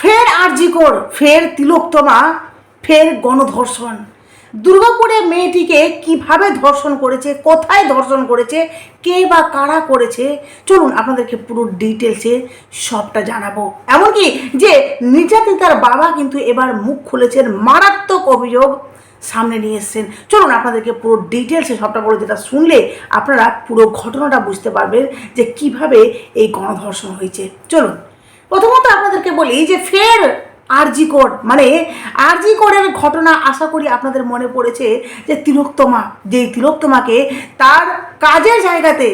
ফের আরজিকর ফের তিলোত্তমা, ফের গণধর্ষণ। দুর্গাপুরে মেয়েটিকে কীভাবে ধর্ষণ করেছে, কোথায় ধর্ষণ করেছে, কে বা কারা করেছে, চলুন আপনাদেরকে পুরো ডিটেলসে সবটা জানাব। এমনকি যে নির্যাতিতার বাবা কিন্তু এবার মুখ খুলেছেন, মারাত্মক অভিযোগ সামনে নিয়ে এসছেন। চলুন আপনাদেরকে পুরো ডিটেলসে সবটা বলে যেটা শুনলে আপনারা পুরো ঘটনাটা বুঝতে পারবেন যে কীভাবে এই গণধর্ষণ হয়েছে। চলুন। প্রথমত আপনাদেরকে বলি যে ফের আরজি কোড মানে আরজি কোডের ঘটনা আশা করি আপনাদের মনে পড়েছে যে তিলোত্তমা, যেই তিলোত্তমাকে তার কাজের জায়গাতে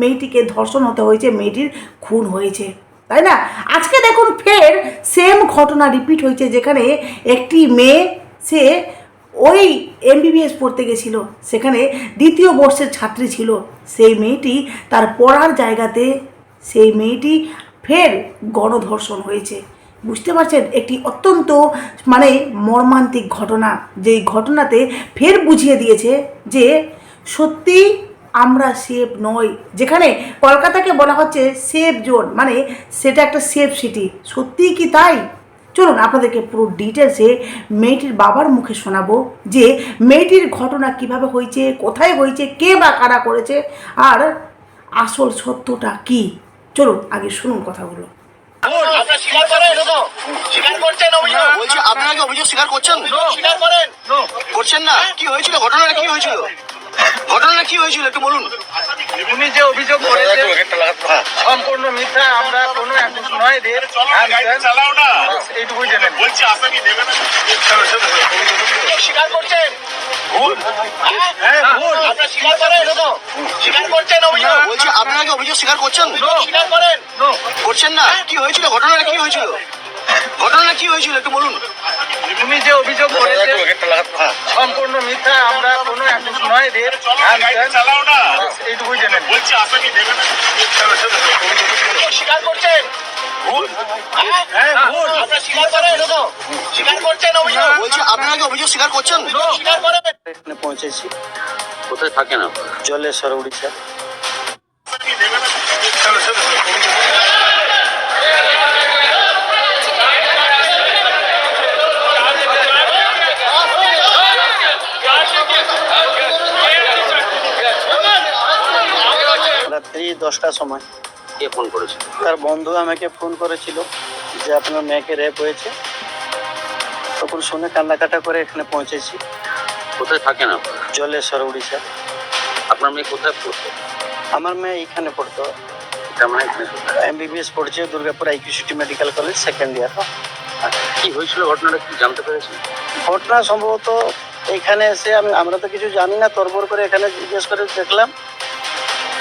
মেয়েটিকে ধর্ষণ হতে হয়েছে, মেয়েটির খুন হয়েছে, তাই না? আজকে দেখুন ফের সেম ঘটনা রিপিট হয়েছে, যেখানে একটি মেয়ে, সে ওই এমবিবিএস পড়তে গেছিল, সেখানে দ্বিতীয় বর্ষের ছাত্রী ছিল, সেই মেয়েটি তার পড়ার জায়গাতে, সেই মেয়েটি ফের গণধর্ষণ হয়েছে। বুঝতে পারছেন? একটি অত্যন্ত মানে মর্মান্তিক ঘটনা। যেই ঘটনাতে ফের বুঝিয়ে দিয়েছে যে, সত্যি আমরা সেফ নই। যেখানে কলকাতাকে বলা হচ্ছে সেফ জোন মানে সেটা একটা সেফ সিটি। সত্যিই কি তাই? চলুন আপনাদেরকে পুরো ডিটেলসে মেয়েটির বাবার মুখে শোনাবো যে, মেয়েটির ঘটনা কীভাবে হয়েছে, কোথায় হয়েছে, কে বা কারা করেছে, আর আসল সত্যটা কি? চলুন আগে শুনুন কথাগুলো। আপনারা স্বীকার করছেন অভিযোগ? কি অভিযোগ স্বীকার করছেন? করছেন না। কি হয়েছিল? ঘটনাটা কি হয়েছিল? ঘটনাটা কি হয়েছিল? একটু বলুন। উনি যে অভিযোগ করেছেন সম্পূর্ণ মিথ্যা আমরা কোনো নয় দের এইটুকুই জেনে। স্বীকার করছেন হ্যাঁ স্বীকার করছেন? অভিযোগ বলছি আপনারা কি অভিযোগ স্বীকার করছেন? করছেন না। কি হয়েছিল? ঘটনাটা কি হয়েছিল? ঘটনাটা কি হয়েছিল? একটু বলুন। উনি যে অভিযোগ করেছেন সম্পূর্ণ মিথ্যা আমরা কোনো অ্যাকুশ নয় দের এইটুকুই জেনে হ্যাঁ স্বীকার করছেন বলছি স্বীকার পৌঁছেছি। কোথায় থাকেন জলেশ্বর উড়িষ্যা। রাত্রি দশটার সময়। কে ফোন করেছে তার বন্ধু আমাকে ফোন করেছিল যে আপনার মেয়েকে রেপ হয়েছে। তখন শুনে কান্নাকাটা করে এখানে পৌঁছেছি। কোথায় থাকেন আপনারা জলেশ্বর উড়িষ্যা। আপনার মেয়ে কোথায় পড়তো? আমার মেয়ে এখানে পড়তো। এটা মানে এখানে কোথায়? এমবিবিএস পড়ছে Durgapur IQ city medical college second year কি হয়েছিল ঘটনাটা কি জানতে পেরেছেন? ঘটনা সম্ভবত এখানে এসে আমি আমরা তো কিছু জানি না তরবর করে এখানে জিজ্ঞেস করে দেখলাম।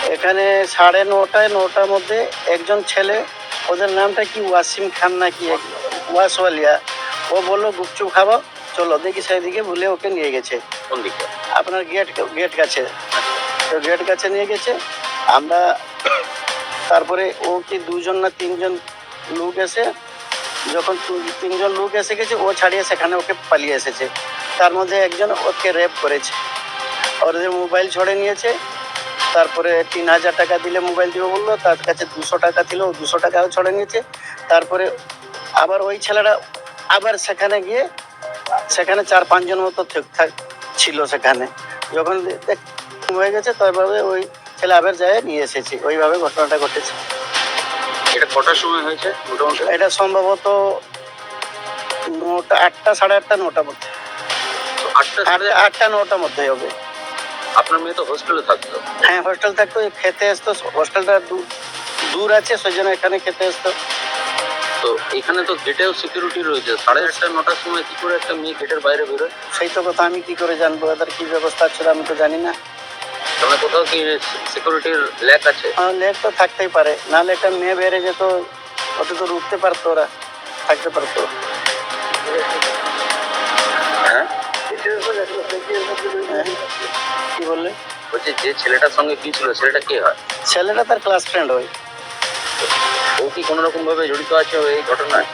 এখানে সাড়ে নটায় নটার মধ্যে একজন ছেলে ওদের নামটা কি ওয়াসিম খান না কি এক- ওয়াসওয়ালিয়া ও বলল গুপচুপ খাব চলো দেখি সেদিকে ভুলে ওকে নিয়ে গেছে। কোন দিকে? আপনার গেট গেট কাছে। তো গেট কাছে নিয়ে গেছে। আমরা তারপরে ও কি দুজন না তিনজন লোক এসে যখন তিনজন লোক এসে গেছে ও ছাড়িয়ে সেখানে ওকে পালিয়ে এসেছে। তার মধ্যে একজন ওকে রেপ করেছে। ওদের মোবাইল ছড়ে নিয়েছে তারপরে তিন হাজার টাকা দিলে মোবাইল দিব বলল তার কাছে দুশো টাকা ছিল দুশো টাকাও ছড়ে নিয়েছে। তারপরে আবার ওই ছেলেটা আবার সেখানে গিয়ে সেখানে চার পাঁচজন মতো ঠিক- থাক- ছিল সেখানে। যখন দেখ- হয়ে গেছে তারপরে ওই ছেলে আবার যায় নিয়ে এসেছি। ওইভাবে ঘটনাটা ঘটেছে। এটা কটার সময় হয়েছে? মোটামুটি? এটা সম্ভবত নটা আটটা সাড়ে আটটা নটার মধ্যে। আটটা সাড়ে আটটা আটটা নটার মধ্যে হবে। আপনার মেয়ে তো হোস্টেলে থাকতো। হ্যাঁ হোস্টেল থাকতো খেতে আসতো হোস্টেলটা দূর দূর আছে সেই জন্য এখানে খেতে আসতো। তো এখানে তো গেটেও সিকিউরিটি রয়েছে। সাড়ে আটটা নটার সময় কি করে একটা মেয়ে গেটের বাইরে বেরোয়? সেই তো কথা আমি কি করে জানব? এদের কি ব্যবস্থা ছিল আমি তো জানি না। তাহলে কোথাও কি সিকিউরিটির ল্যাক আছে? লেট তো থাকতেই পারে। নাহলে একটা মেয়ে বেড়ে যেত অত তো রুখতে পারতো ওরা থাকতে পারতো। হ্যাঁ হ্যাঁ। কি বললে? বলছি যে ছেলেটার সঙ্গে কি ছিল ছেলেটা কে হয়? ছেলেটা তার ক্লাস ফ্রেন্ড হয় ও কি কোনো রকম ভাবে জড়িত আছে এই ঘটনায়?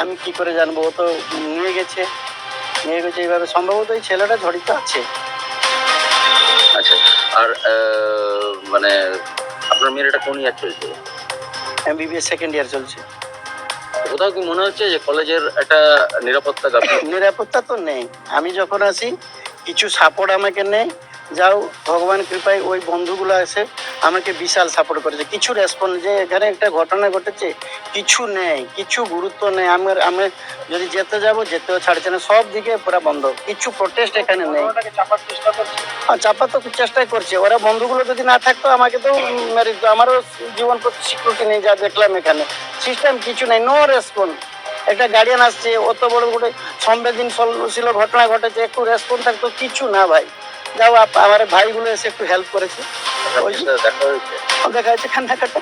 আমি কি করে জানব? ও তো নিয়ে গেছে। নিয়ে গেছে এইভাবে। সম্ভবত এই ছেলেটা জড়িত আছে। আচ্ছা আর মানে আপনার মেয়ের এটা কোন ইয়ার চলছে? এমবিবিএস সেকেন্ড ইয়ার চলছে। কোথাও কি মনে হচ্ছে যে কলেজের একটা নিরাপত্তা নিরাপত্তা তো নেই। আমি যখন আসি কিছু সাপোর্ট আমাকে নেই। যাও ভগবান কৃপায় ওই বন্ধুগুলো এসে আমাকে বিশাল সাপোর্ট করেছে। কিছু রেসপন্স যে এখানে একটা ঘটনা ঘটেছে কিছু নেই কিছু গুরুত্ব নেই। আমার আমি যদি যেতে যাব যেতেও ছাড়ছে না। সব দিকে পুরো বন্ধ। কিছু প্রোটেস্ট এখানে নেই। চেষ্টা হ্যাঁ, চাপা তো চেষ্টাই করছে। ওরা বন্ধুগুলো যদি না থাকতো আমাকে তো মেরে দিত আমারও জীবন প্রতি স্বীকৃতি নেই যা দেখলাম এখানে। সিস্টেম কিছু নেই নো রেসপন্স একটা গার্ডিয়ান আসছে অত বড় করে সংবেদনশীল ঘটনা ঘটেছে একটু রেসপন্স থাকতো কিছু না ভাই। যাও আমার ভাইগুলো এসে একটু হেল্প করেছে। ওই যে দেখা হয়েছে। দেখা যাচ্ছে কান্নাকাটা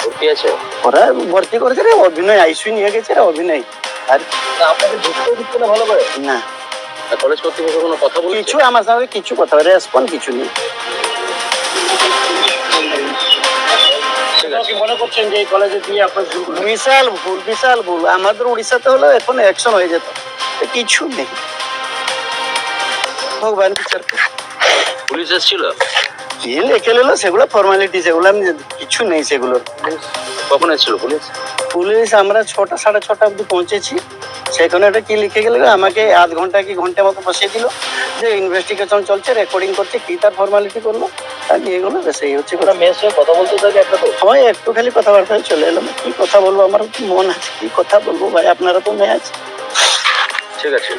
ভর্তি আছে? ওরা ভর্তি করেছে রে অভিনয় আইসি নিয়ে গেছে রে অভিনয়। আর আপনাকে ঢুকতেও দিচ্ছে না ভালো করে? না। কলেজ কর্তৃপক্ষ কোনো কথা বলছে? কিছু আমার সঙ্গে কিছু কথা রেসপন্স কিছু নেই। কি মনে করছেন যে এই কলেজে দিয়ে আপনার বিশাল ভুল বিশাল ভুল। আমাদের উড়িষ্যাতে হলো এখন অ্যাকশন হয়ে যেত। কিছু নেই। ভগবান বিচার। পুলিশ এসেছিল? কি লেখে নিলো সেগুলো ফর্মালিটি সেগুলো আমি কিছু নেই সেগুলো কখন এসেছিল পুলিশ? পুলিশ আমরা ছটা সাড়ে ছটা অবধি পৌঁছেছি। সেখানে একটা কি লিখে গেল আমাকে আধ ঘণ্টা কি ঘণ্টা মতো বসিয়ে দিল। যে ইনভেস্টিগেশন চলছে রেকর্ডিং করছে কি তার ফর্মালিটি করল আর নিয়ে গেলো বেশ এই হচ্ছে কথা। মেয়ের সঙ্গে কথা বলতে থাকে একটা তো। হয় একটু খালি কথাবার্তা চলে এলাম কি কথা বলব আমার কি মন আছে কি কথা বলব ভাই আপনারা তো মেয়ে আছে। ঠিক আছে।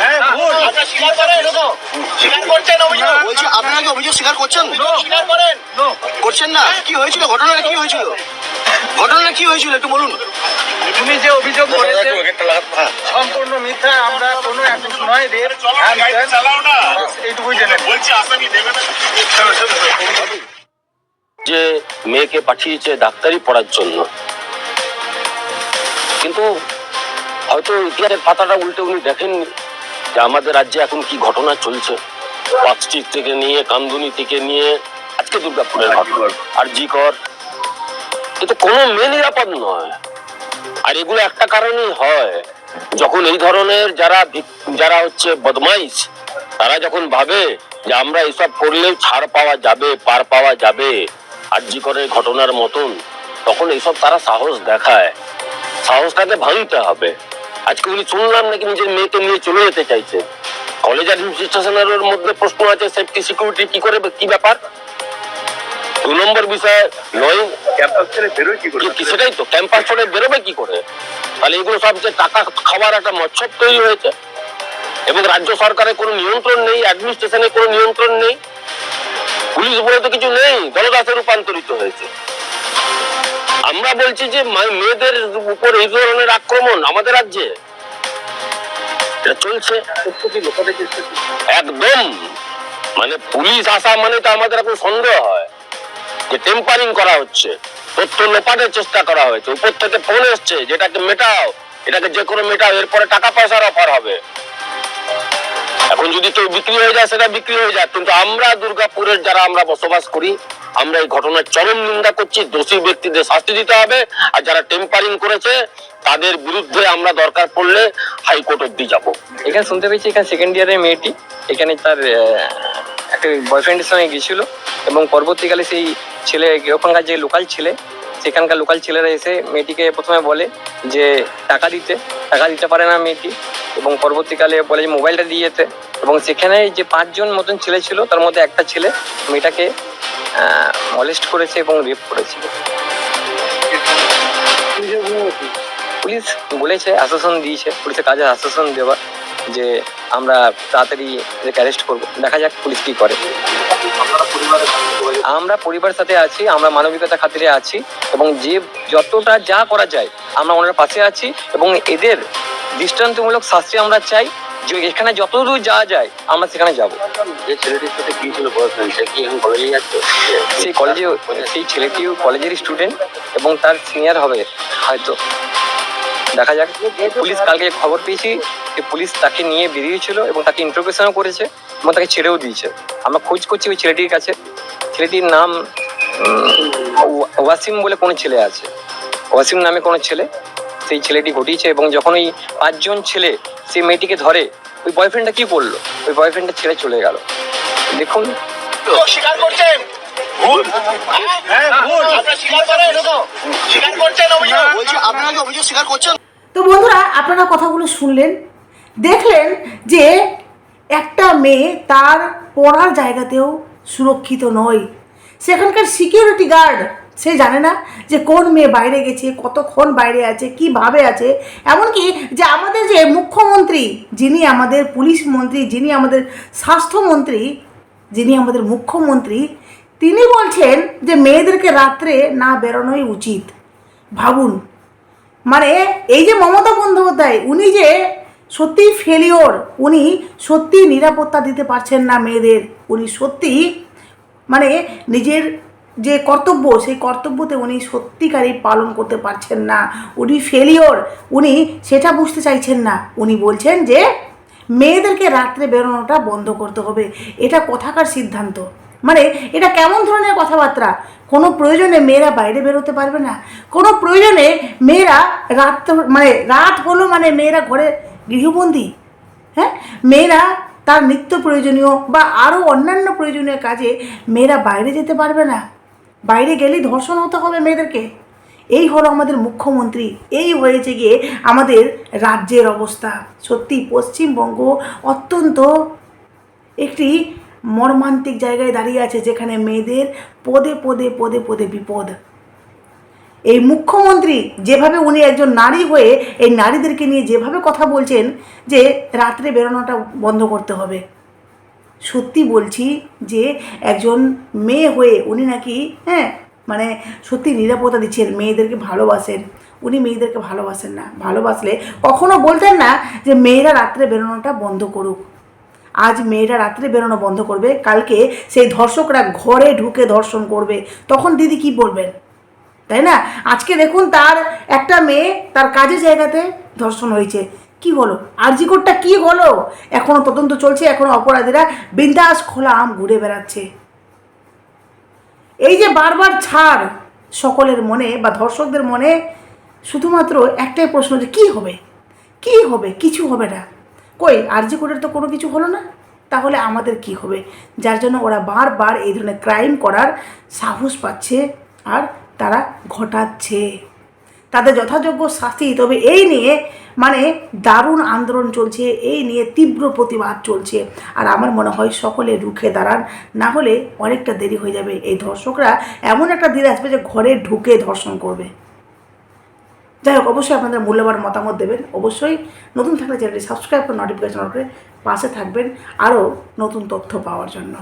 হ্যাঁ অভিযোগ বলছি আপনারা কি অভিযোগ স্বীকার করছেন? করছেন না? কি হয়েছিল? ঘটনাটা কি হয়েছিল? ঘটনাটা কি হয়েছিল? একটু বলুন। তুমি যে অভিযোগ করেছে সম্পূর্ণ মিথ্যা আমরা কোনো এখন নয় দের এইটুকুই জেনে বলছি আসামি দেবে না যে মেয়েকে পাঠিয়েছে ডাক্তারি পড়ার জন্য। কিন্তু হয়তো ইতিহাসের পাতাটা উল্টে উনি দেখেননি যে আমাদের রাজ্যে এখন কি ঘটনা চলছে। পাঁচটি থেকে নিয়ে কামদুনি থেকে নিয়ে আজকে দুর্গাপুরের ঘটনা। আর জি কর। এতে কোনো মেয়ে নিরাপদ নয়। আর এগুলো একটা কারণেই হয়। যখন এই ধরনের যারা যারা হচ্ছে বদমাইশ তারা যখন ভাবে যে আমরা এসব করলেও ছাড় পাওয়া যাবে পার পাওয়া যাবে আর্যিকরের ঘটনার মতন তখন এইসব তারা সাহস দেখায়। সাহসটাকে ভাঙতে হবে। আজকে উনি শুনলাম নাকি নিজের মেয়েকে নিয়ে চলে যেতে চাইছে কলেজ অ্যাডমিনিস্ট্রেশনের মধ্যে প্রশ্ন আছে সেফটি সিকিউরিটি কি করে কি ব্যাপার? দু নম্বর বিষয় নয় সেটাই তো ক্যাম্পাস ছেড়ে বেরোবে কি করে? তাহলে এগুলো সব যে টাকা খাওয়ার একটা মৎসব তৈরি হয়েছে। এবং রাজ্য সরকারের কোনো নিয়ন্ত্রণ নেই অ্যাডমিনিস্ট্রেশনের কোনো নিয়ন্ত্রণ নেই। পুলিশ বলে তো কিছু নেই দলদাসে রূপান্তরিত হয়েছে। আমরা বলছি যে মেয়েদের উপর এই ধরনের আক্রমণ আমাদের রাজ্যে। এটা চলছে। একদম। মানে পুলিশ আসা মানে তো আমাদের এখন সন্দেহ হয়। যে টেম্পারিং করা হচ্ছে। তথ্য লোপাটের চেষ্টা করা হয়েছে। উপর থেকে ফোন এসছে, যেটাকে মেটাও। এটাকে যে কোনো মেটাও, এরপরে টাকা পয়সার অফার হবে। এখন যদি কেউ বিক্রি হয়ে যায়, সেটা বিক্রি হয়ে যায়। কিন্তু আমরা দুর্গাপুরের যারা আমরা বসবাস করি আমরা এই ঘটনার চরম নিন্দা করছি, দোষী ব্যক্তিদের শাস্তি দিতে হবে, আর যারা টেম্পারিং করেছে, তাদের বিরুদ্ধে আমরা দরকার পড়লে হাইকোর্ট অব্দি যাব। এখানে শুনতে পেয়েছি, এখানে সেকেন্ড ইয়ারের মেয়েটি, এখানে তার একটা বয়ফ্রেন্ডের সঙ্গে গেছিল এবং পরবর্তীকালে সেই ছেলে ওখানকার যে লোকাল ছেলে সেখানকার লোকাল ছেলেরা এসে মেয়েটিকে প্রথমে বলে যে টাকা দিতে। টাকা দিতে পারে না মেয়েটি এবং পরবর্তীকালে বলে যে মোবাইলটা দিয়ে যেতে। এবং সেখানে যে পাঁচজন মতন ছেলে ছিল, তার মধ্যে একটা ছেলে মেয়েটাকে মলেস্ট করেছে এবং রেপ করেছে। পুলিশ বলেছে, আশ্বাসন দিয়েছে। পুলিশের কাজে আশ্বাসন দেওয়া। যে আমরা তাড়াতাড়ি এদেরকে অ্যারেস্ট করব। দেখা যাক পুলিশ কি করে। আমরা পরিবারের সাথে আছি আমরা মানবিকতা খাতিরে আছি এবং যে যতটা যা করা যায় আমরা ওনার পাশে আছি এবং এদের দৃষ্টান্তমূলক শাস্তি আমরা চাই যে এখানে যতদূর যাওয়া যায় আমরা সেখানে যাব। যে ছেলেটির সাথে কি ছিল সে কি এখন কলেজে যাচ্ছে? সেই কলেজে সেই ছেলেটিও কলেজের স্টুডেন্ট এবং তার সিনিয়র হবে হয়তো। দেখা যাক পুলিশ কালকে খবর পেয়েছি। যে পুলিশ তাকে নিয়ে বেরিয়েছিল এবং তাকে ইন্টারোগেশনও করেছে এবং তাকে ছেড়েও দিয়েছে। আমরা খোঁজ করছি ওই ছেলেটির কাছে। ছেলেটির নাম ওয়াসিম বলে কোনো ছেলে আছে। ওয়াসিম নামে কোনো ছেলে। সেই ছেলেটি ঘটিয়েছে এবং যখন ওই পাঁচজন ছেলে সেই মেয়েটিকে ধরে ওই বয়ফ্রেন্ডটা কি করল? ওই বয়ফ্রেন্ডটা ছেড়ে চলে গেল। দেখুন। স্বীকার করছেন? ভুল। হ্যাঁ ভুল। আপনারা স্বীকার করেন? স্বীকার করছেন অভিযোগ? বলছি আপনারা কি অভিযোগ স্বীকার করছেন? তো বন্ধুরা আপনারা কথাগুলো শুনলেন। দেখলেন যে একটা মেয়ে তার পড়ার জায়গাতেও সুরক্ষিত নয়। সেখানকার সিকিউরিটি গার্ড সে জানে না যে কোন মেয়ে বাইরে গেছে, কতক্ষণ বাইরে আছে, কীভাবে আছে। এমনকি যে আমাদের যে মুখ্যমন্ত্রী, যিনি আমাদের পুলিশ মন্ত্রী, যিনি আমাদের স্বাস্থ্যমন্ত্রী যিনি আমাদের মুখ্যমন্ত্রী, তিনি বলছেন যে মেয়েদেরকে রাত্রে না বেরোনোই উচিত। ভাবুন। মানে এই যে মমতা বন্দ্যোপাধ্যায়, উনি যে সত্যি ফেলিওর উনি সত্যি নিরাপত্তা দিতে পারছেন না মেয়েদের। উনি সত্যি মানে নিজের যে কর্তব্য, সেই কর্তব্যতে উনি সত্যিকারই পালন করতে পারছেন না। উনি ফেলিওর উনি সেটা বুঝতে চাইছেন না। উনি বলছেন যে মেয়েদেরকে রাত্রে বেরোনোটা বন্ধ করতে হবে। এটা কথাকার সিদ্ধান্ত। মানে এটা কেমন ধরনের কথাবার্তা? কোনো প্রয়োজনে মেয়েরা বাইরে বেরোতে পারবে না। কোনো প্রয়োজনে মেয়েরা রাত মানে রাত হলো মানে মেয়েরা ঘরে গৃহবন্দী। হ্যাঁ? মেয়েরা তার নিত্য প্রয়োজনীয় বা আরও অন্যান্য প্রয়োজনীয় কাজে মেয়েরা বাইরে যেতে পারবে না। বাইরে গেলেই ধর্ষণ হতে হবে মেয়েদেরকে। এই হলো আমাদের মুখ্যমন্ত্রী। এই হয়েছে গিয়ে আমাদের রাজ্যের অবস্থা। সত্যি পশ্চিমবঙ্গ অত্যন্ত একটি মর্মান্তিক জায়গায় দাঁড়িয়ে আছে যেখানে মেয়েদের পদে পদে পদে পদে বিপদ। এই মুখ্যমন্ত্রী যেভাবে উনি একজন নারী হয়ে এই নারীদেরকে নিয়ে যেভাবে কথা বলছেন যে রাত্রে বেরোনোটা বন্ধ করতে হবে। সত্যি বলছি যে একজন মেয়ে হয়ে উনি নাকি হ্যাঁ মানে সত্যি নিরাপত্তা দিচ্ছেন, মেয়েদেরকে ভালোবাসেন। উনি মেয়েদেরকে ভালোবাসেন না। ভালোবাসলে কখনো বলতেন না যে মেয়েরা রাত্রে বেরোনোটা বন্ধ করুক। আজ মেয়েরা রাত্রে বেরোনো বন্ধ করবে, কালকে সেই ধর্ষকরা ঘরে ঢুকে ধর্ষণ করবে। তখন দিদি কি বলবেন? তাই না? আজকে দেখুন তার একটা মেয়ে তার কাজের জায়গাতে ধর্ষণ হয়েছে। কি হলো? আরজিকোটটা কি হলো? এখনও তদন্ত চলছে, এখনও অপরাধীরা বিন্দাস খোলা আম ঘুরে বেড়াচ্ছে। এই যে বারবার ছাড় সকলের মনে বা ধর্ষকদের মনে, শুধুমাত্র একটাই প্রশ্ন যে কী হবে? কী হবে? কিছু হবে না। কই, আরজি কোর্টের তো কোনো কিছু হলো না? তাহলে আমাদের কি হবে? যার জন্য ওরা বারবার এই ধরনের ক্রাইম করার সাহস পাচ্ছে আর তারা ঘটাচ্ছে। তাদের যথাযোগ্য শাস্তি, তবে এই নিয়ে মানে দারুণ আন্দোলন চলছে, এই নিয়ে তীব্র প্রতিবাদ চলছে। আর আমার মনে হয় সকলে রুখে দাঁড়ান, না হলে অনেকটা দেরি হয়ে যাবে। এই ধর্ষকরা এমন একটা দিন আসবে যে ঘরে ঢুকে ধর্ষণ করবে। যাই হোক, অবশ্যই আপনাদের মূল্যবান মতামত দেবেন। অবশ্যই নতুন থাকলে চ্যানেলটি সাবস্ক্রাইব করে নোটিফিকেশন করে পাশে থাকবেন। আরও নতুন তথ্য পাওয়ার জন্য।